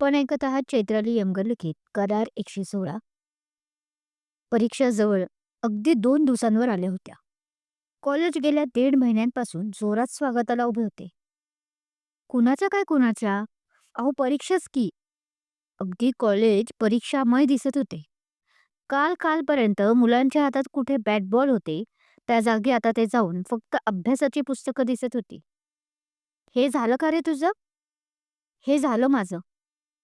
आपण ऐकत आहात चैत्राली यमगर लिखित करार एकशे सोळा. परीक्षा जवळ अगदी दोन दिवसांवर आल्या होत्या. कॉलेज गेल्या दीड महिन्यांपासून जोरात स्वागताला उभे होते. कुणाच्या काय कुणाच्या अहो परीक्षाच की. अगदी कॉलेज परीक्षामय दिसत होते. काल कालपर्यंत मुलांच्या हातात कुठे बॅट बॉल होते त्या जागी आता ते जाऊन फक्त अभ्यासाची पुस्तकं दिसत होती. हे झालं का रे तुझं? हे झालं माझं.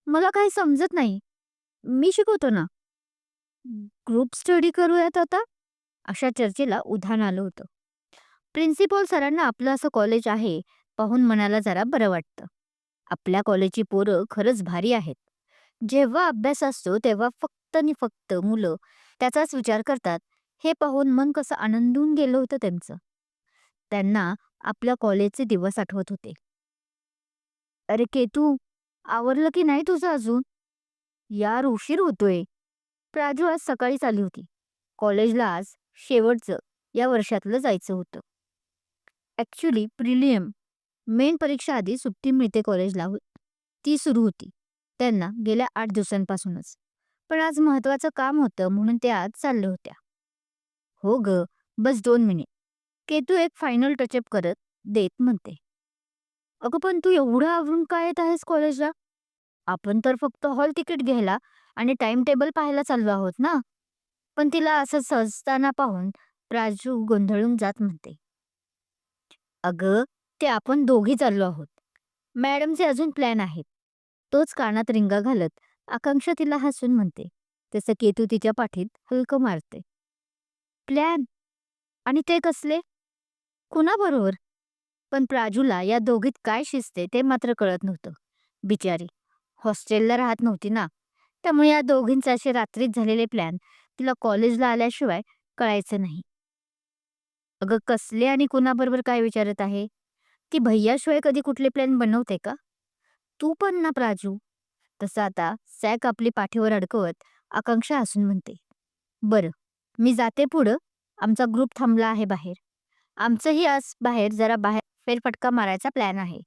मला काही समजत नाही. मी शिकवतो ना. ग्रुप स्टडी करूयात आता? अशा चर्चेला उधाण आलं होतं. प्रिन्सिपॉल सरांना आपलं असं कॉलेज आहे पाहून मनाला जरा बरं वाटतं. आपल्या कॉलेजची पोरं खरंच भारी आहेत. जेव्हा अभ्यास असतो तेव्हा फक्त आणि फक्त मुलं त्याचाच विचार करतात. हे पाहून मन कसं आनंदून गेलं होतं त्यांचं. त्यांना आपल्या कॉलेजचे दिवस आठवत होते. अरे केतू आवरलं की नाही तुझं अजून? यार उशीर होतोय. प्राजू आज सकाळीच आली होती. कॉलेजला आज शेवटचं या वर्षातलं जायचं होतं. ॲक्च्युली प्रिलियम मेन परीक्षा आधी सुट्टी मिळते कॉलेजला. ती सुरू होती. त्यांना गेल्या आठ दिवसांपासूनच. पण आज महत्वाचं काम होतं म्हणून ते आज चालल्या होत्या. हो ग बस दोन मिनिट. केतू एक फायनल टचअप करत देत म्हणते. अगं पण तू एवढं आवरून काय येत आहेस कॉलेजला? आपण तर फक्त हॉल तिकीट घ्यायला आणि टाइम टेबल पाहायला चाललो आहोत ना? पण तिला असं सहजताना पाहून राजू गोंधळून जात म्हणते. अगं ते आपण दोघी चाललो आहोत. मॅडमचे अजून प्लॅन आहेत. तोच कानात रिंगा घालत आकांक्षा तिला हसून म्हणते. तसं केतू तिच्या पाठीत हलकं मारते. प्लॅन? आणि ते कसले? कुणाबरोबर? पण प्राजूला या दोघीत काय शिजते ते मात्र कळत नव्हतं. बिचारी हॉस्टेलला राहत नव्हती ना. त्यामुळे या दोघींचे असे रात्रीत झालेले प्लॅन तिला कॉलेजला आल्याशिवाय कळायचं नाही. अगं कसले आणि कुणाबरोबर काय विचारत आहे? ती भैयाशिवाय कधी कुठले प्लॅन बनवते का? तू पण ना प्राजू. तसं आता सॅक आपली पाठीवर अडकवत आकांक्षा हसून म्हणते. बरं मी जाते पुढं. आमचा ग्रुप थांबला आहे बाहेर. आमचंही आज बाहेर जरा बाहेर फेरफटका मारायचा प्लॅन आहे.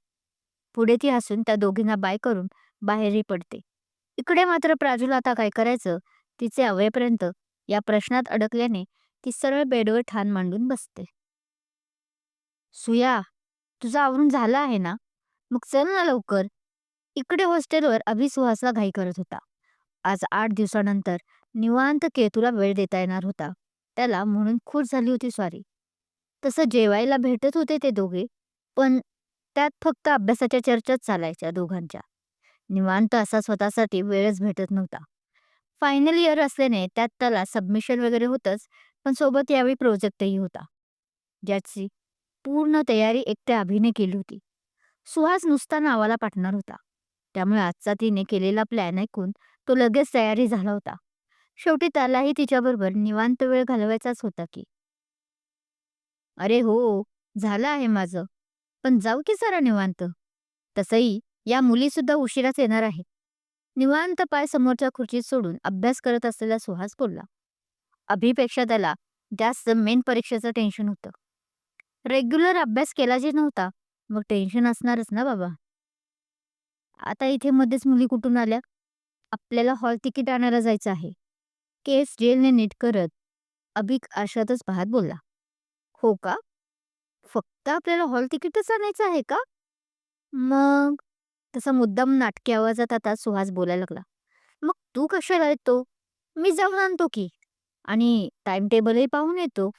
पुढे ती हसून त्या दोघींना बाय करून बाहेरही पडते. इकडे मात्र प्राजूला आता काय करायचं? तिचे अवयपर्यंत या प्रश्नात अडकल्याने ती सरळ बेडवर ठाण मांडून बसते. सुया तुझं आवरून झालं आहे ना? मग चल ना लवकर. इकडे हॉस्टेलवर अभि सुहासला घाई करत होता. आज आठ दिवसानंतर निवांत केतूला वेळ देता येणार होता. त्याला म्हणून खुश झाली होती स्वारी. तसं जेवायला भेटत होते ते दोघे. पण त्यात फक्त अभ्यासाच्या चर्चाच चालायच्या दोघांच्या. निवांत असा स्वतःसाठी वेळच भेटत नव्हता. फायनल इयर असल्याने त्यात त्याला सबमिशन वगैरे होतंच पण सोबत यावेळी प्रोजेक्टही होता. ज्याची पूर्ण तयारी एकट्या अभिने केली होती. सुहास नुसता नावाला पाठणार होता. त्यामुळे आजचा तिने केलेला प्लॅन ऐकून तो लगेच तयारी झाला होता. शेवटी त्यालाही तिच्याबरोबर निवांत वेळ घालवायचाच होता की. अरे हो झालं आहे माझं. पण जाऊ की सारा निवांत? तसंही या मुली सुद्धा उशिराच येणार आहेत निवांत पाय समोरच्या खुर्चीत सोडून अभ्यास करत असलेला सुहास बोलला. अभिपेक्षा त्याला जास्त मेन परीक्षेचं टेन्शन होतं. रेग्युलर अभ्यास केला जे नव्हता मग टेन्शन असणारच ना बाबा? आता इथे मध्येच मुली कुठून आल्या? आपल्याला हॉल तिकीट आणायला जायचं आहे. केस जेलने नीट करत अभिक आशातच पाहत बोलला. हो का? फक्त आपल्याला हॉल तिकीटच आणायचं आहे का? मग? तसा मुद्दाम नाटकी आवाजात आता सुहास बोलायला लागला. मग तू कशाला येतो? मी जाऊन आणतो की. आणि टाइम टेबलही पाहून येतो.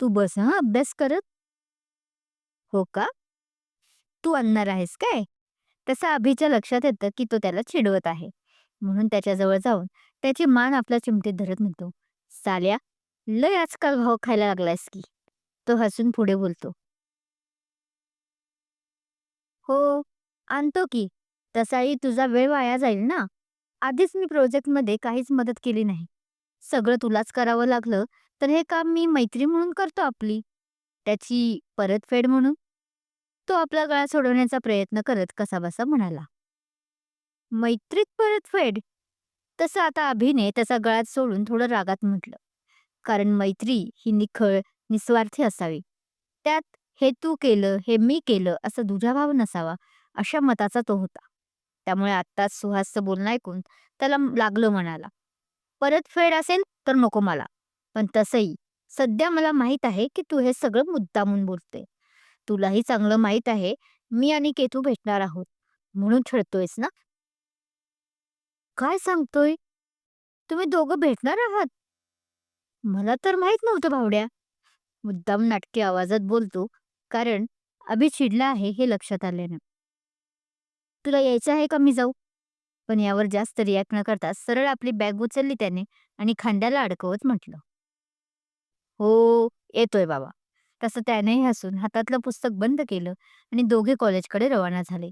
तू बस हा अभ्यास करत. हो का? तू आणणार आहेस काय? तसा अभिच्या लक्षात येतं की तो त्याला चिडवत आहे. म्हणून त्याच्याजवळ जाऊन त्याची मान आपल्या चिमटीत धरत म्हणतो साल्या लय आजकाल भाव खायला लागलायस की. तो हसून पुढे बोलतो. हो आणतो की. तसाही तुझा वेळ वाया जाईल ना. आधीच मी प्रोजेक्टमध्ये काहीच मदत केली नाही. सगळं तुलाच करावं लागलं तर हे काम मी मैत्री म्हणून करतो आपली. त्याची परतफेड म्हणून. तो आपला गळा सोडवण्याचा प्रयत्न करत कसाबसा म्हणाला. मैत्रीत परतफेड? तसं आता अभिने त्याचा गळात सोडून थोडं रागात म्हटलं. कारण मैत्री ही निखळ निस्वार्थी असावी. त्यात हे तू केलं हे मी केलं असं दुजाभाव नसावा अशा मताचा तो होता. त्यामुळे आत्ताच सुहासचं बोलणं ऐकून त्याला लागलं म्हणाला परतफेड असेल तर नको मला. पण तसंही सध्या मला माहीत आहे की तू हे सगळं मुद्दामून बोलते. तुलाही चांगलं माहीत आहे मी आणि केतू भेटणार आहोत. म्हणून छळतोयस ना? काय सांगतोय? तुम्ही दोघं भेटणार आहात? मला तर माहीत नव्हतं भावड्या. मुद्दाम नाटकी आवाजात बोलतो कारण अभि चिडला आहे हे लक्षात आल्याने. तुला यायचं आहे का? मी जाऊ. पण यावर जास्त रिॲक्ट न करता सरळ आपली बॅग उचलली त्याने आणि खांद्याला अडकवत म्हटलं. हो येतोय बाबा. तसं त्यानेही हसून हातातलं पुस्तक बंद केलं आणि दोघे कॉलेजकडे रवाना झाले.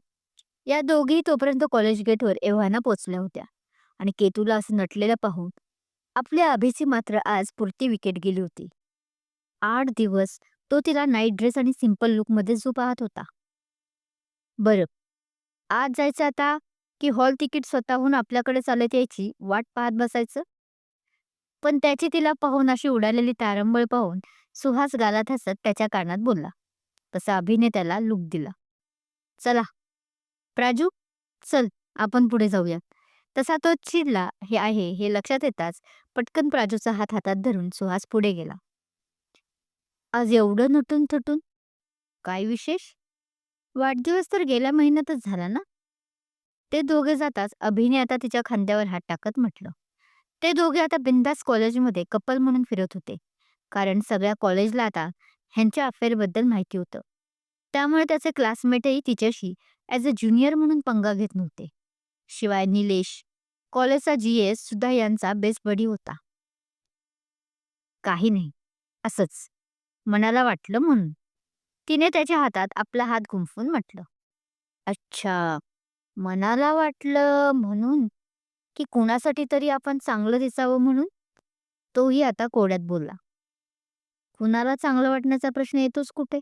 या दोघेही तोपर्यंत कॉलेज गेटवर एव्हाना पोचल्या होत्या आणि केतूला असं नटलेलं पाहून आपल्या अभिची मात्र आज पुरती विकेट गेली होती. आठ दिवस तो तिला नाईट ड्रेस आणि सिंपल लुकमध्ये जो पाहत होता. बरं. आज जायचं आता की हॉल तिकीट स्वतःहून आपल्याकडे चालत यायची वाट पाहत बसायचं? पण त्याची तिला पाहून अशी उडालेली तारंबळ पाहून सुहास गालात हसत त्याच्या कानात बोलला. तसा अभिनेत्याला लुक दिला. चला. प्राजू चल आपण पुढे जाऊया तसा तो चिडला हे आहे हे लक्षात येताच पटकन प्राजूचा हात हातात धरून सुहास पुढे गेला. आज एवढं नटून थटून? काय विशेष? वाढदिवस तर गेल्या महिन्यातच झाला ना? ते दोघे जाताच अभिने आता तिच्या खांद्यावर हात टाकत म्हटलं. ते दोघे आता बिंदास कॉलेजमध्ये कपल म्हणून फिरत होते. कारण सगळ्या कॉलेजला आता ह्यांच्या अफेअरबद्दल माहिती होतं. त्यामुळे त्याचे क्लासमेटही तिच्याशी ॲज अ ज्युनियर म्हणून पंगा घेत नव्हते. शिवाय निलेश कॉलेजचा जी एस सुद्धा यांचा बेस्ट बडी होता. काही नाही. असंच. मनाला वाटलं म्हणून. तिने त्याच्या हातात आपला हात गुंफून म्हटलं. अच्छा मनाला वाटलं म्हणून? की कुणासाठी तरी आपण चांगलं दिसावं म्हणून? तोही आता कोड्यात बोलला. कुणाला चांगलं वाटण्याचा प्रश्न येतोच कुठे?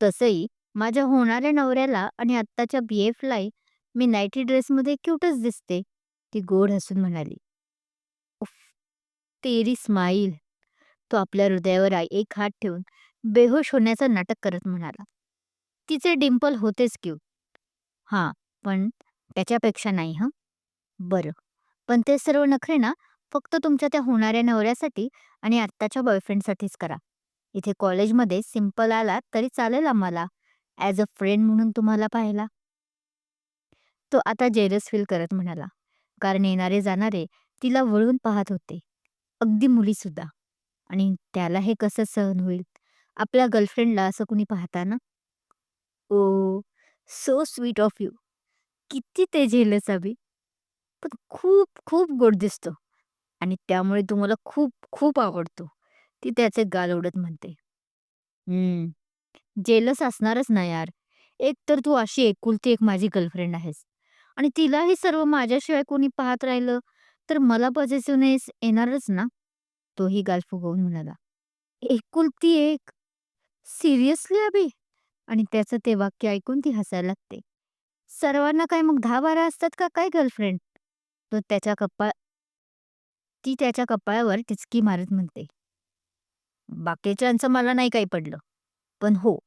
तसंही माझ्या होणाऱ्या नवऱ्याला आणि आत्ताच्या बी एफलाही मी नाईटी ड्रेसमध्ये क्यूटच दिसते ती गोड हसून म्हणाली. उफ तेरी स्माईल. तो आपल्या हृदयावर एक हात ठेवून बेहोश होण्याचं नाटक करत म्हणाला. तिचे डिंपल होतेच क्यू हो. हां. पण त्याच्यापेक्षा नाही हं. बरं पण ते सर्व नखरे ना फक्त तुमच्या त्या होणाऱ्या नवऱ्यासाठी आणि आत्ताच्या बॉयफ्रेंडसाठीच करा. इथे कॉलेजमध्ये सिंपल आला तरी चालेल आम्हाला ॲज अ फ्रेंड म्हणून तुम्हाला पाहायला. तो आता जेरस फील करत म्हणाला कारण येणारे जाणारे तिला वळून पाहत होते. अगदी मुलीसुद्धा. आणि त्याला हे कसं सहन होईल? आपल्या गर्लफ्रेंडला असं कुणी पाहताना oh so sweet of you किती ते झेलस अभी पण खूप खूप गोड दिसतो. आणि त्यामुळे तू मला खूप खूप आवडतो. ती त्याचे गाल ओढत म्हणते. जेलस असणारच ना यार. एक तर तू अशी एकुलती एक माझी गर्लफ्रेंड आहेस. आणि तिलाही सर्व माझ्याशिवाय कोणी पाहत राहिलं तर मला पॉझिटिव्हनेस येणारच ना? तोही गाल फुगवून म्हणाला. एकुलती एक सिरियसली अभि. आणि त्याचं ते वाक्य ऐकून ती हसायला लागते. सर्वांना काय मग दहा बारा असतात का? काय गर्लफ्रेंड? तो त्याच्या कपाळ ती त्याच्या कपाळावर टिचकी मारत म्हणते. बाकीच्यांचं मला नाही काही पडलं. पण हो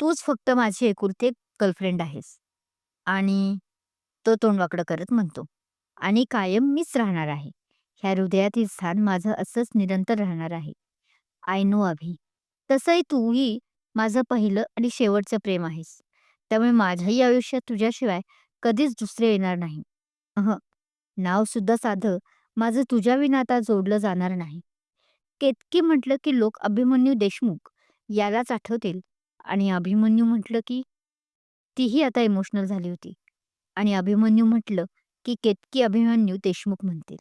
तूच फक्त माझी एकुलती एक गर्लफ्रेंड आहेस. आणि तो तोंडवाकडं करत म्हणतो. आणि कायम मीच राहणार आहे. ह्या हृदयातील स्थान माझं असंच निरंतर राहणार आहे. I know Abhi. तसंही तूही माझं पहिलं आणि शेवटचं प्रेम आहेस. त्यामुळे माझ्याही आयुष्यात तुझ्याशिवाय कधीच दुसरे येणार नाही. अह नाव सुद्धा साधं माझं तुझ्या विना आता जोडलं जाणार नाही. केतकी म्हटलं की लोक अभिमन्यू देशमुख यालाच आठवतील आणि अभिमन्यू म्हटलं की तीही आता इमोशनल झाली होती. आणि अभिमन्यू म्हटलं की केतकी अभिमन्यू देशमुख म्हणतील.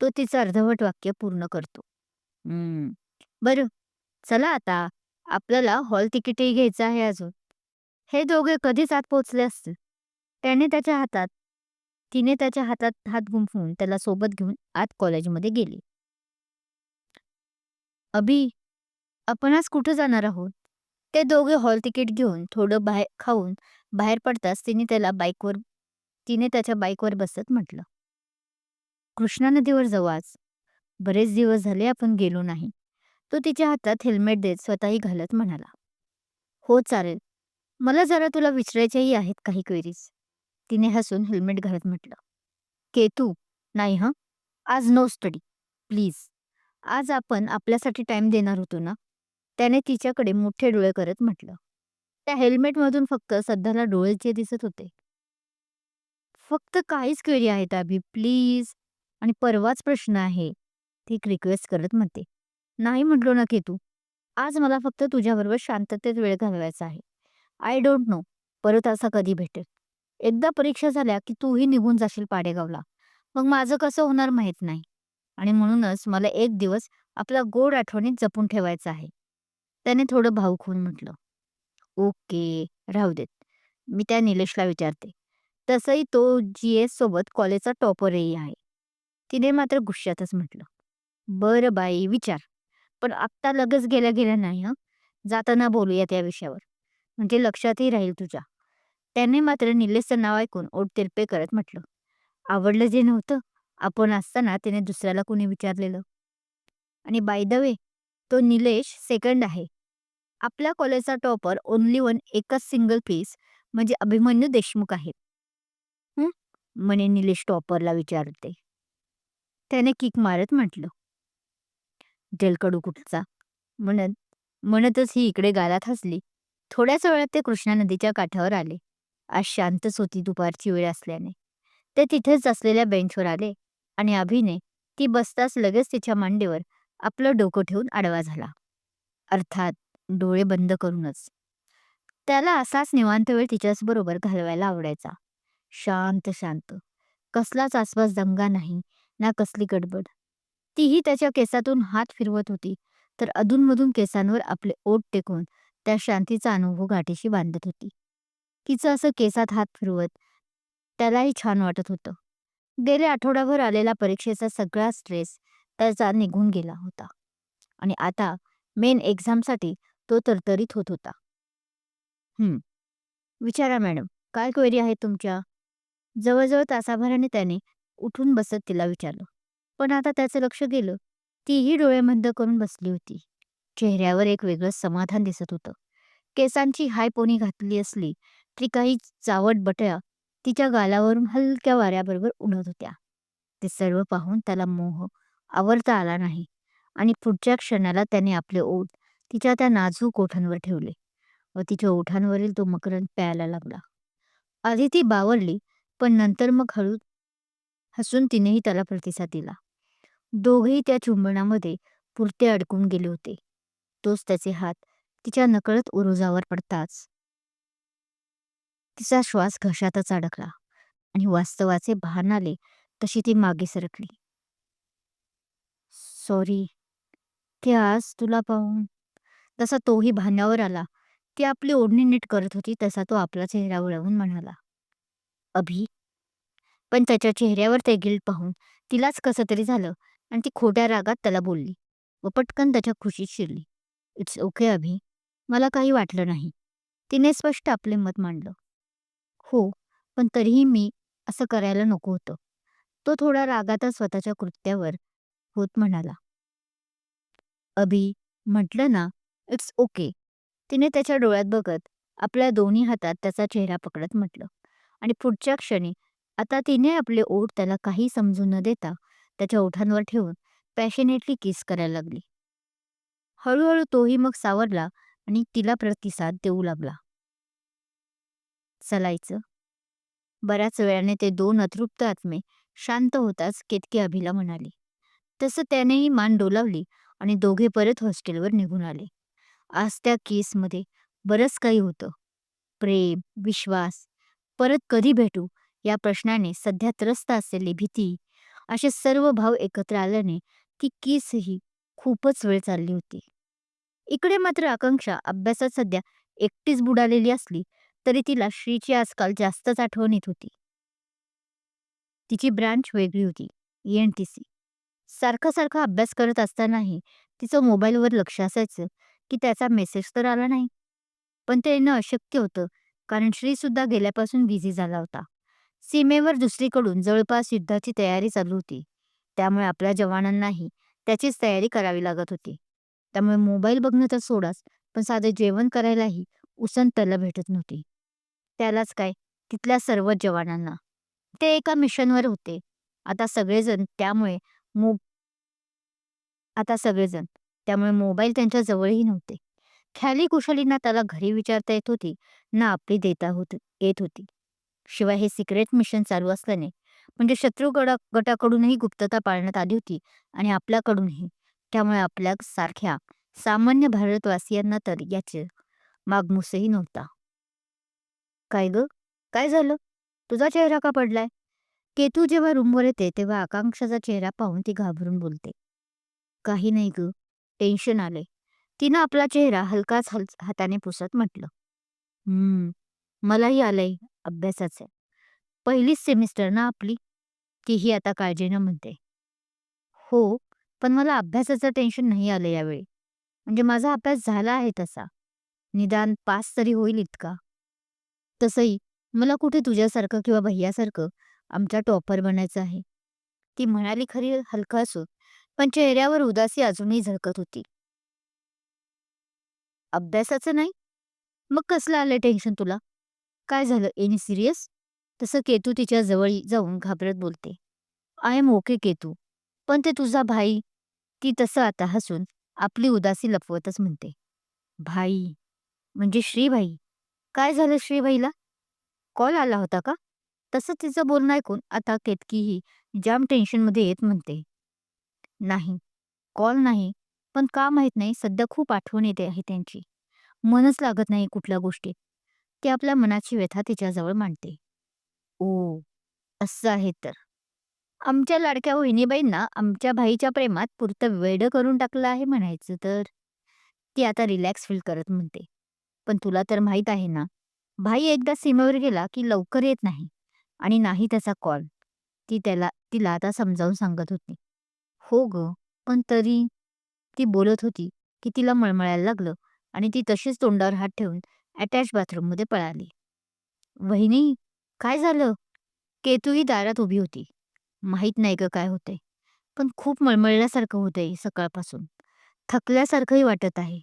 तो तिचं अर्धवट वाक्य पूर्ण करतो. "हम्म, बरं चला आता. आपल्याला हॉल तिकीटही घ्यायचं आहे अजून. हे दोघे कधीच आत पोचले असतील? त्याने त्याच्या हातात तिने त्याच्या हातात हात गुंफवून त्याला सोबत घेऊन आत कॉलेजमध्ये गेली. अभि आपण आज कुठं जाणार आहोत? ते दोघे हॉल तिकीट घेऊन थोडं बाहेर खाऊन बाहेर पडताच तिने त्याला बाईकवर तिने त्याच्या बाईकवर बसत म्हटलं. कृष्णा नदीवर जाऊ आज बरेच दिवस झाले आपण गेलो नाही. तो तिच्या हातात हेल्मेट देत स्वतःही घालत म्हणाला हो चालेल. मला जरा तुला विचारायच्याही आहेत काही क्वेरीज तिने हसून हेल्मेट घालत म्हटलं केतू नाही हं? आज नो स्टडी प्लीज आज आपण आपल्यासाठी टाइम देणार होतो ना? त्याने तिच्याकडे मोठे डोळे करत म्हटलं. त्या हेल्मेटमधून फक्त सध्याला डोळेचे दिसत होते. फक्त काहीच क्वेरी आहेत अभि. प्लीज आणि परवाच प्रश्न आहे. ती रिक्वेस्ट करत म्हणते नाही म्हटलो ना केतू आज मला फक्त तुझ्याबरोबर शांततेत वेळ घालवायचा आहे. आय डोंट नो परत असा कधी भेटेल. एकदा परीक्षा झाल्या की तूही निघून जाशील पाडेगावला. मग माझं कसं होणार माहीत नाही. आणि म्हणूनच मला एक दिवस आपला गोड आठवणीत जपून ठेवायचा आहे. त्याने थोडं भाऊक होऊन म्हटलं ओके राहू देत. मी त्या निलेशला विचारते. तसंही तो जी एस सोबत कॉलेजचा टॉपरही आहे. तिने मात्र गुस्स्यातच म्हटलं बरं बाई विचार. पण आत्ता लगेच गेल्या गेल्या नाही हं? जाताना बोलूया त्या विषयावर. म्हणजे लक्षातही राहील तुझ्या. त्याने मात्र निलेशचं नाव ऐकून ओटतिरपे करत म्हटलं आवडलं जे नव्हतं आपण असताना तिने दुसऱ्याला कोणी विचारलेलं? आणि बाय द वे तो निलेश सेकंड आहे. आपल्या कॉलेजचा टॉपर ओनली वन एकच सिंगल पीस म्हणजे अभिमन्यू देशमुख आहेत म्हणे निलेश टॉपरला विचारते. त्याने किक मारत म्हटलं. जलकडू कुठचा? म्हणत म्हणतच ही इकडे गालात हसली. थोड्याच वेळात ते कृष्णा नदीच्या काठावर आले. आज शांतच होती दुपारची वेळ असल्याने. ते तिथेच असलेल्या बेंचवर आले आणि अभिने ती बसताच लगेच तिच्या मांडीवर आपलं डोकं ठेवून आडवा झाला. अर्थात डोळे बंद करूनच. त्याला असाच निवांत वेळ तिच्याच बरोबर घालवायला आवडायचा. शांत शांत. कसलाच आसपास दंगा नाही. ना कसली गडबड. तीही त्याच्या केसातून हात फिरवत होती तर अधूनमधून केसांवर आपले ओठ टेकून त्या शांतीचा अनुभव गाठीशी बांधत होती. तिचं असं केसात हात फिरवत त्यालाही छान वाटत होतं. गेल्या आठवडाभर आलेला परीक्षेचा सगळा स्ट्रेस त्याचा निघून गेला होता. आणि आता मेन एक्झामसाठी तो तरतरीत होत होता. हम्म. विचारा मॅडम काय क्वेरी आहे तुमच्या? जवळजवळ तासाभराने त्याने उठून बसत तिला विचारलं. पण आता त्याचं लक्ष गेलं. तीही डोळे मंद करून बसली होती. चेहऱ्यावर एक वेगळं समाधान दिसत होतं. केसांची हाय पोनी घातली असली तरी काही चावट बटया तिच्या गालावरून हलक्या वाऱ्याबरोबर उडत होत्या. ते सर्व पाहून त्याला मोह आवरता आला नाही आणि पुढच्या क्षणाला त्याने आपले ओठ तिच्या त्या नाजूक ओठांवर ठेवले व तिच्या ओठांवरील तो मकरंद प्यायला लागला. आधी ती बावरली पण नंतर मग हळू हसून तिनेही त्याला प्रतिसाद दिला. दोघेही त्या चुंबनामध्ये पुरते अडकून गेले होते. तोच त्याचे हात तिच्या नकळत उरुजावर पडताच. तिचा श्वास घशातच अडकला आणि वास्तवाचे भान आले तशी ती मागे सरकली. सॉरी ते आज तुला पाहून तसा तोही भान्यावर आला ती आपली ओढणी नीट करत होती तसा तो आपला चेहरा वळवून म्हणाला अभि पण त्याच्या चेहऱ्यावर ते गिल्ट पाहून तिलाच कसं तरी झालं आणि ती खोट्या रागात त्याला बोलली. व पटकन त्याच्या खुशीत शिरली. It's okay Abhi. मला काही वाटलं नाही. तिने स्पष्ट आपले मत मांडलं. हो पण तरीही मी असं करायला नको होतं. तो थोडा रागातच स्वतःच्या कृत्यावर होत म्हणाला. अभि म्हटलं ना इट्स ओके. तिने त्याच्या डोळ्यात बघत आपल्या दोन्ही हातात त्याचा चेहरा पकडत म्हटलं आणि पुढच्या क्षणी आता तिने आपले ओठ त्याला काही समजून न देता त्याच्या ओठांवर ठेवून पॅशनेटली किस करायला लागली. हळूहळू तोही मग सावरला आणि तिला प्रतिसाद देऊ लागला. चलायचं बऱ्याच वेळाने ते दोन अतृप्त आत्मे शांत होताच केतकी अभिला म्हणाली. तसं त्यानेही मान डोलावली आणि दोघे परत हॉस्टेलवर निघून आले. आज त्या केसमध्ये बरंच काही होतं. प्रेम विश्वास परत कधी भेटू? या प्रश्नाने सध्या त्रस्त असलेली भीती असे सर्व भाव एकत्र आल्याने ती केसही खूपच वेळ चालली होती. इकडे मात्र आकांक्षा अभ्यासात सध्या एकटीच बुडालेली असली तरी तिला श्रीची आजकाल जास्तच आठवण येत होती. तिची ब्रांच वेगळी होती एन टी सी सारखा सारखा अभ्यास करत असतानाही तिचं मोबाईलवर लक्ष असायचं की त्याचा मेसेज तर आला नाही. पण ते येणं अशक्य होतं कारण श्री सुद्धा गेल्यापासून बिझी झाला होता. सीमेवर दुसरीकडून जवळपास युद्धाची तयारी चालू होती त्यामुळे आपल्या जवानांनाही त्याचीच तयारी करावी लागत होती त्यामुळे मोबाईल बघणं तर सोडाच पण साधे जेवण करायलाही उसंत त्याला भेटत नव्हती त्यालाच काय तिथल्या सर्व जवानांना. ते एका मिशनवर होते. आता सगळेजण त्यामुळे मो आता सगळेजण. त्यामुळे मोबाईल त्यांच्या जवळही नव्हते. ख्याली कुशलींना त्याला घरी विचारता येत होती ना आपली देता होत येत होती. शिवाय हे सिक्रेट मिशन चालू असल्याने म्हणजे शत्रू गडा गटाकडूनही गुप्तता पाळण्यात आली होती आणि आपल्याकडूनही. त्यामुळे आपल्या सारख्या सामान्य भारतवासियांना तर याचे मागमूसही नव्हता. काय ग? काय झालं? तुझा चेहरा का पडलाय? केतू जेव्हा रूमवर येते तेव्हा आकांक्षाचा चेहरा पाहून ती घाबरून बोलते. काही नाही ग टेन्शन आले तिनं आपला चेहरा हलकाच हल हाताने पुसत म्हटलं. हम्म मलाही आलंय. अभ्यासाचे पहिलीच सेमिस्टर ना आपली तीही आता काळजीनं म्हणते. हो पण मला अभ्यासाचं टेन्शन नाही आलं यावेळी. म्हणजे माझा अभ्यास झाला आहे तसा. निदान पास तरी होईल इतका. तसंही मला कुठे तुझ्यासारखं किंवा भैयासारखं आमचा टॉपर बनायचं आहे. ती म्हणाली खरी हलका असून पण चेहऱ्यावर उदासी अजूनही झळकत होती. अभ्यासाचं नाही? मग कसलं आलं टेन्शन तुला? काय झालं? एनी सिरियस तसं केतू तिच्या जवळ जाऊन घाबरत बोलते. I am okay Ketu. पण ते तुझा भाई. ती तसं आता हसून आपली उदासी लपवतच म्हणते. भाई? म्हणजे श्रीभाई काय झालं श्रीभाईला कॉल आला होता का? तसं तिचं बोलणं ऐकून आता केतकीही जाम टेन्शनमध्ये येत म्हणते. नाही. कॉल नाही. पण का माहीत नाही. सध्या खूप आठवण येते आहे त्यांची. मनच लागत नाही कुठल्या गोष्टीत. ती आपल्या मनाची व्यथा तिच्याजवळ मांडते. ओ. असं आहे तर. आमच्या लाडक्या वहिनीबाईंना आमच्या भाईच्या प्रेमात पुरतं वेड करून टाकलं आहे म्हणायचं तर. ती आता रिलॅक्स फील करत म्हणते. पण तुला तर माहीत आहे ना भाई एकदा सीमेवर गेला की लवकर येत नाही. आणि नाही त्याचा कॉल. ती त्याला तिला आता समजावून सांगत होती. हो ग पण तरी. ती बोलत होती की तिला मळमळायला लागलं आणि ती तशीच तोंडावर हात ठेवून अटॅच बाथरूममध्ये पळाली. वहिनी काय झालं? केतूही दारात उभी होती. माहीत नाही ग काय होते पण खूप मळमळल्यासारखं होतंय सकाळपासून. थकल्यासारखंही वाटत आहे.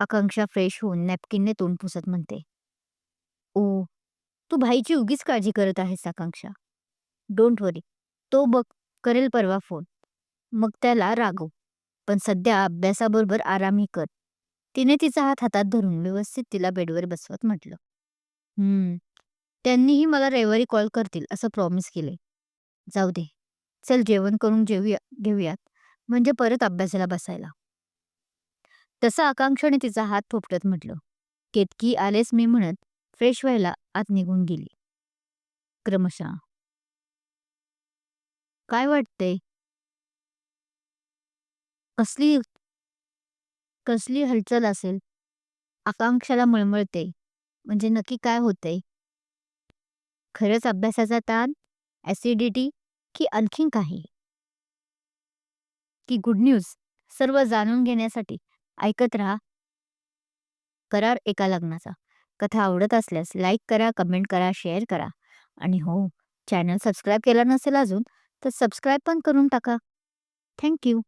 आकांक्षा फ्रेश होऊन नॅपकिनने तोंड पुसत म्हणते. ओ तू भाईची उगीच काळजी करत आहेस आकांक्षा. डोंट वरी. तो बघ करेल परवा फोन. मग त्याला रागव. पण सध्या अभ्यासाबरोबर आरामही कर. तिने तिचा हात हातात धरून व्यवस्थित तिला बेडवर बसवत म्हटलं. हम्म त्यांनीही मला रविवारी कॉल करतील असं प्रॉमिस केले जाऊ दे. चल जेवण करून जेवूया घेऊयात. म्हणजे परत अभ्यासाला बसायला. तसं आकांक्षाने तिचा हात थोपटत म्हटलं. केतकी आलेस मी म्हणत फ्रेश व्हायला आत निघून गेली. क्रमशः. काय वाटते कसली कसली हालचाल असेल आकांक्षाला मळमळते म्हणजे नक्की काय होतंय? खरंच अभ्यासाचा ताण ऍसिडिटी की आणखीन काही? की गुड न्यूज सर्व जाणून घेण्यासाठी ऐकत राहा. करार एका लग्नाचा. कथा आवडत असल्यास लाईक करा कमेंट करा शेअर करा. आणि हो चॅनल सबस्क्राईब केला नसेल अजून तर सबस्क्राईब पण करून टाका. थँक्यू